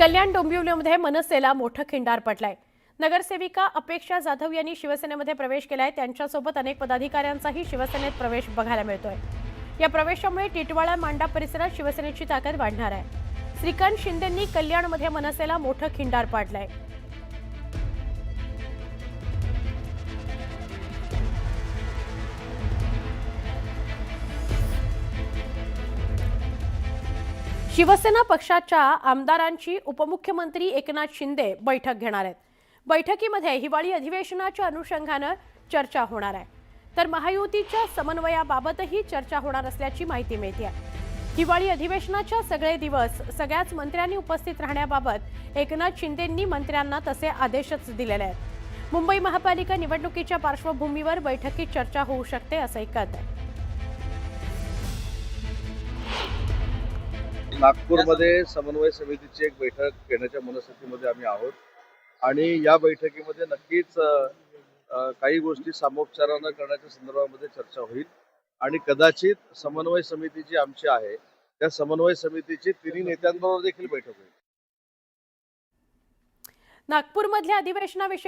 कल्याण डोंबिवलीमध्ये मनसेला मोठं खिंडार पडलाय. नगरसेविका अपेक्षा जाधव यांनी शिवसेनेमध्ये प्रवेश केलाय. त्यांच्यासोबत अनेक पदाधिकाऱ्यांचाही शिवसेनेत प्रवेश बघायला मिळतोय. या प्रवेशामुळे टिटवाळा मांडा परिसरात शिवसेनेची ताकद वाढणार आहे. श्रीकांत शिंदेंनी कल्याणमध्ये मनसेला मोठं खिंडार पाडलंय. शिवसेना पक्षाच्या आमदारांची उपमुख्यमंत्री एकनाथ शिंदे बैठक घेणार आहेत. बैठकीमध्ये हिवाळी अधिवेशनाच्या अनुषंगानं चर्चा होणार आहे. तर महायुतीच्या समन्वयाबाबतही चर्चा होणार असल्याची माहिती मिळते आहे हिवाळी अधिवेशनाच्या सगळे दिवस सगळ्याच मंत्र्यांनी उपस्थित राहण्याबाबत एकनाथ शिंदेंनी मंत्र्यांना तसे आदेशच दिलेले आहेत. मुंबई महापालिका निवडणुकीच्या पार्श्वभूमीवर बैठकीत चर्चा होऊ शकते असंही कळत आहे नागपूरमध्ये समन्वय समितीची एक बैठक घेण्याच्या मनस्थितीमध्ये आम्ही आहोत. आणि या बैठकीमध्ये नक्कीच काही गोष्टी सामोपचारानं करण्याच्या संदर्भामध्ये चर्चा होईल. आणि कदाचित समन्वय समिती जी आमची आहे त्या समन्वय समितीची तिन्ही नेत्यांबरोबर देखील बैठक होईल. नागपूरमधल्या अधिवेशनाविषयी